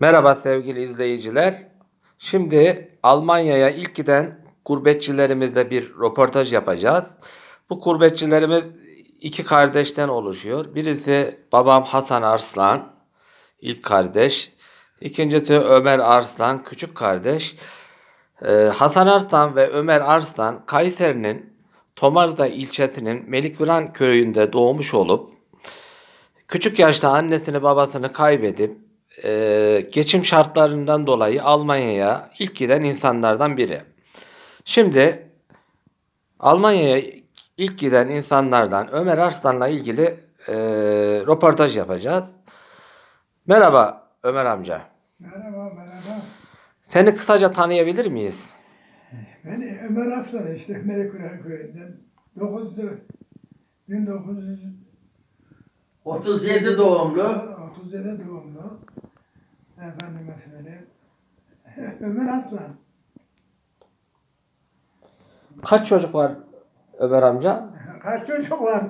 Merhaba sevgili izleyiciler. Şimdi Almanya'ya ilk giden gurbetçilerimizle bir röportaj yapacağız. Bu gurbetçilerimiz iki kardeşten oluşuyor. Birisi babam Hasan Arslan, ilk kardeş. İkincisi Ömer Arslan, küçük kardeş. Ee, Hasan Arslan ve Ömer Arslan Kayseri'nin Tomarza ilçesinin Melikviran köyünde doğmuş olup küçük yaşta annesini babasını kaybedip e, geçim şartlarından dolayı Almanya'ya ilk giden insanlardan biri. Şimdi Almanya'ya ilk giden insanlardan Ömer Arslan'la ilgili e, röportaj yapacağız. Merhaba Ömer amca. Merhaba, merhaba. Seni kısaca tanıyabilir miyiz? Ben Ömer Aslan işte Melikuren köyünden. 9 1900 37 doğumlu. 37 doğumlu. Söyleyeyim. Ömer Aslan. Kaç çocuk var Ömer amca? Kaç çocuk var?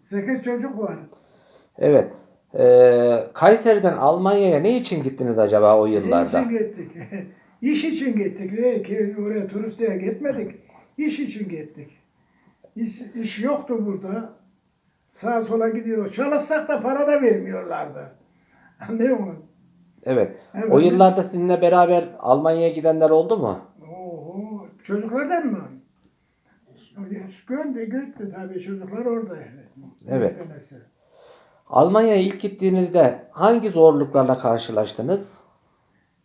8 çocuk var. Evet. E, Kayseri'den Almanya'ya ne için gittiniz acaba o Ne yıllarda? için gittik? İş için gittik. Ne ki oraya turisteye gitmedik. İş için gittik. İş, iş yoktu burada. Sağa sola gidiyor. Çalışsak da para da vermiyorlardı. Anlıyor musun? Evet. Evet. O yıllarda sizinle beraber Almanya'ya gidenler oldu mu? Oho, çocuklardan mı? Göndü, gitti tabii çocuklar orada. Evet. Almanya'ya ilk gittiğinizde hangi zorluklarla karşılaştınız?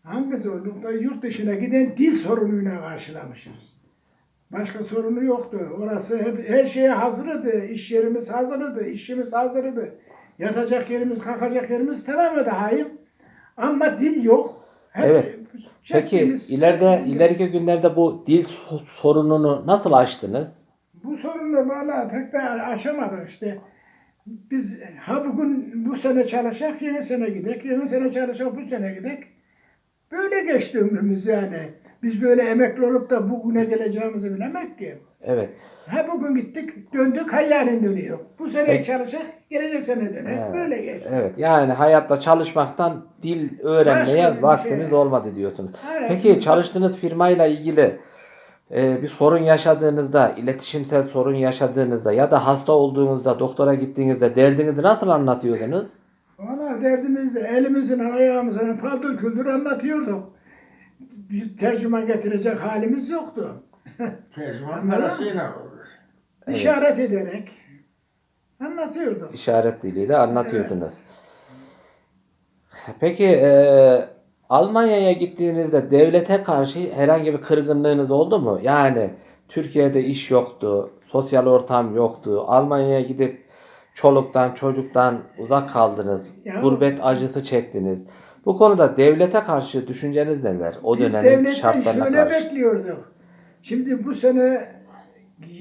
Hangi zorlukta yurt dışına giden dil sorunuyla karşılamışız. Başka sorunu yoktu. Orası hep her şeye hazırdı. İş yerimiz hazırdı. işimiz hazırdı. Yatacak yerimiz, kalkacak yerimiz tamamen haim. Ama dil yok. Hep Evet. Peki çektiğimiz- ileride ileriki günlerde bu dil so- sorununu nasıl aştınız? Bu sorunu valla pek de aşamadık işte. Biz ha bugün bu sene çalışacak, yeni sene gidek, yeni sene çalışacak, bu sene gidek. Böyle geçti ömrümüz yani. Biz böyle emekli olup da bugüne geleceğimizi bilemek ki. Evet. Ha bugün gittik, döndük, ha yarın dönüyor. Bu sene Peki. çalışacak, gelecek sene döner. Evet. Böyle geçti. Evet. Yani hayatta çalışmaktan dil öğrenmeye Başka bir vaktimiz şey. olmadı diyorsunuz. Evet. Peki çalıştığınız firmayla ilgili e, bir sorun yaşadığınızda, iletişimsel sorun yaşadığınızda ya da hasta olduğunuzda, doktora gittiğinizde derdinizi nasıl anlatıyordunuz? Derdimizde elimizin ayağımızın paldır küldür anlatıyorduk. Biz tercüman getirecek halimiz yoktu. Tercüman parasıyla olur. Evet. İşaret ederek anlatıyorduk. İşaret diliyle anlatıyordunuz. Peki e, Almanya'ya gittiğinizde devlete karşı herhangi bir kırgınlığınız oldu mu? Yani Türkiye'de iş yoktu, sosyal ortam yoktu. Almanya'ya gidip çoluktan çocuktan uzak kaldınız. Ya- Gurbet acısı çektiniz. Bu konuda devlete karşı düşünceniz neler? O Biz dönemin şartlarına şöyle karşı. bekliyorduk. Şimdi bu sene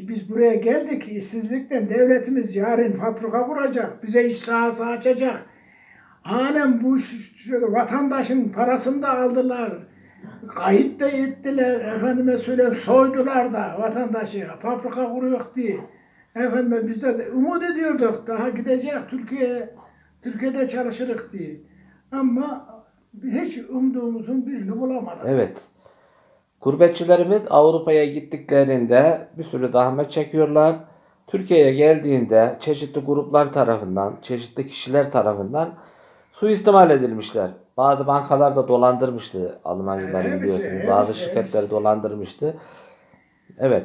biz buraya geldik işsizlikten devletimiz yarın fabrika kuracak. Bize iş sahası açacak. Halen bu şöyle vatandaşın parasını da aldılar. Kayıt da ettiler. Efendime söyleyeyim soydular da vatandaşı. Fabrika kuruyor diye. Efendime biz de umut ediyorduk. Daha gidecek Türkiye Türkiye'de çalışırız diye. Ama hiç umduğumuzun birini bulamadık. Evet. Gurbetçilerimiz Avrupa'ya gittiklerinde bir sürü zahmet çekiyorlar. Türkiye'ye geldiğinde çeşitli gruplar tarafından, çeşitli kişiler tarafından suistimal edilmişler. Bazı bankalar da dolandırmıştı Almancıları biliyorsunuz. Bazı hepsi. şirketleri dolandırmıştı. Evet.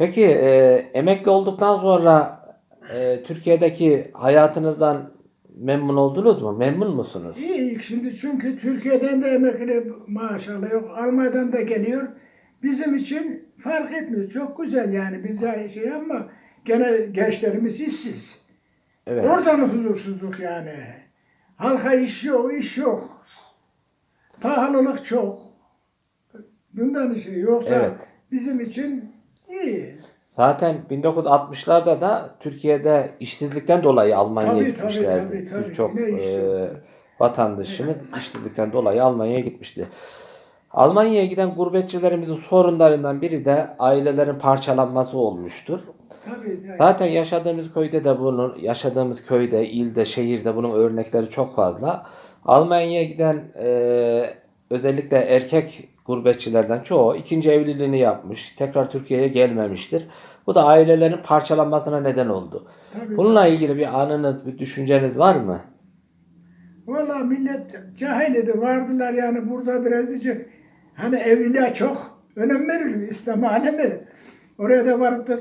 Peki e, emekli olduktan sonra e, Türkiye'deki hayatınızdan memnun oldunuz mu? Memnun musunuz? İyi şimdi çünkü Türkiye'den de emekli maşallah yok. Almanya'dan da geliyor. Bizim için fark etmiyor. Çok güzel yani bize şey ama gene gençlerimiz işsiz. Evet. Oradan huzursuzluk yani. Halka iş yok, iş yok. Pahalılık çok. Bundan şey yoksa Evet. bizim için Zaten 1960'larda da Türkiye'de işsizlikten dolayı Almanya'ya Tabii, tabii, gitmişlerdi. tabii, tabii. Birçok Yine iş e, vatandaşımız işsizlikten dolayı Almanya'ya gitmişti. Almanya'ya giden gurbetçilerimizin sorunlarından biri de ailelerin parçalanması olmuştur. Tabii. tabii. Zaten yaşadığımız köyde de bunun, yaşadığımız köyde, ilde, şehirde bunun örnekleri çok fazla. Almanya'ya giden e, özellikle erkek gurbetçilerden çoğu ikinci evliliğini yapmış. Tekrar Türkiye'ye gelmemiştir. Bu da ailelerin parçalanmasına neden oldu. Tabii. Bununla ilgili bir anınız, bir düşünceniz var mı? Valla millet cahil idi. Vardılar yani burada birazcık hani evliliğe çok önem verir İslam alemi. Oraya da varıp da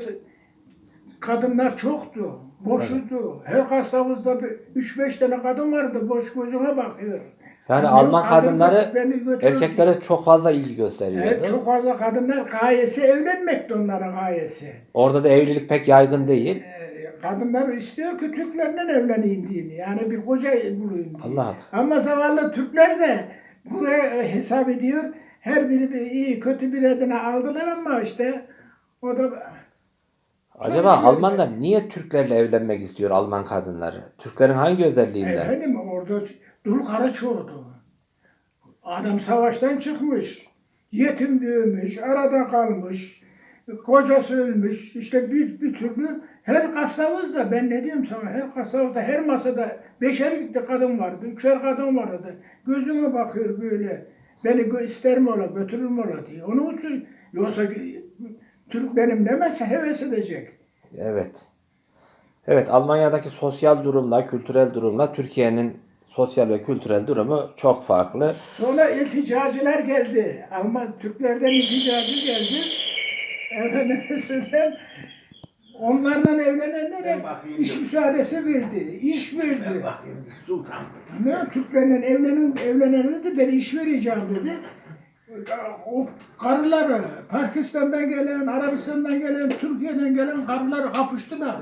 kadınlar çoktu. Boşuydu. Her kasabımızda 3-5 tane kadın vardı. Boş gözüne bakıyor. Yani Benim Alman kadın kadınları beni götürürdü. erkeklere çok fazla ilgi gösteriyordu. Evet, çok fazla kadınlar gayesi evlenmekti onların gayesi. Orada da evlilik pek yaygın değil. Ee, Kadınlar istiyor ki Türklerle evleneyim diye. Yani bir koca bulayım diye. Allah Ama zavallı Türkler de buraya e, hesap ediyor. Her biri bir iyi kötü bir adına aldılar ama işte o da Acaba. Almanlar niye Türklerle evlenmek istiyor Alman kadınları? Türklerin hangi özelliğinden? efendim orada dul kara çoğdu. Adam savaştan çıkmış. Yetim büyümüş, arada kalmış. Kocası ölmüş. İşte bir, bir türlü her kasabımızda ben ne diyorum sana her kasabımızda her masada beşer bir kadın vardı. Üçer kadın vardı. Gözüme bakıyor böyle. Beni ister mi ola götürür mü ola diye. Onun için yoksa Türk benim demezse heves edecek. Evet. Evet, Almanya'daki sosyal durumla, kültürel durumla Türkiye'nin sosyal ve kültürel durumu çok farklı. Sonra ilticacılar geldi. Alman Türklerden ilticacı geldi. Efendime söyleyeyim. Onlarla evlenenlere iş müsaadesi verdi. İş Ben verdi. bakayım sultan. Ne Türklerle evlenen evlenene de ben iş vereceğim dedi. O karılar Pakistan'dan gelen, Arabistan'dan gelen, Türkiye'den gelen karılar kapıştılar.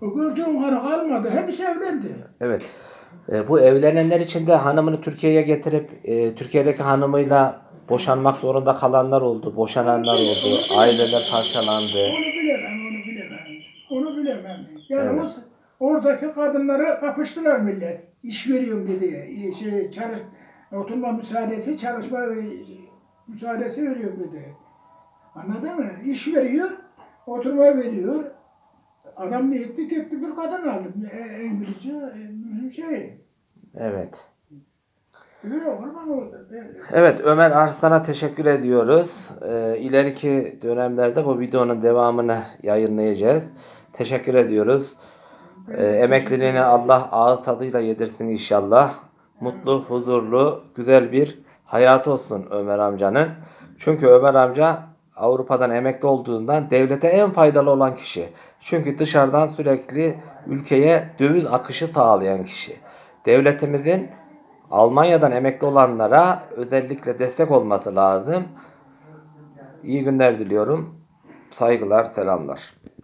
O gördüğüm karı kalmadı. Hepsi evlendi. Evet. E, bu evlenenler için de hanımını Türkiye'ye getirip e, Türkiye'deki hanımıyla boşanmak zorunda kalanlar oldu, boşananlar oldu, aileler parçalandı. Onu bilemem, onu bilemem. Onu bilemem. Yani Evet. o, oradaki kadınlara kapıştılar millet. İş veriyorum dedi. İyi Şey, çalış, oturma müsaadesi, çalışma e, müsaadesi veriyorum dedi. Anladın mı? İş veriyor, oturma veriyor. Adam ne etti? Gitti bir kadın aldı. E, İngilizce e, şey. Evet. Evet Ömer Arslan'a teşekkür ediyoruz. Ee, ileriki dönemlerde bu videonun devamını yayınlayacağız. Teşekkür ediyoruz. Ee, emekliliğini Allah ağız tadıyla yedirsin inşallah. Mutlu, huzurlu, güzel bir hayatı olsun Ömer amcanın. Çünkü Ömer amca Avrupa'dan emekli olduğundan devlete en faydalı olan kişi. Çünkü dışarıdan sürekli ülkeye döviz akışı sağlayan kişi. Devletimizin Almanya'dan emekli olanlara özellikle destek olması lazım. İyi günler diliyorum. Saygılar, selamlar.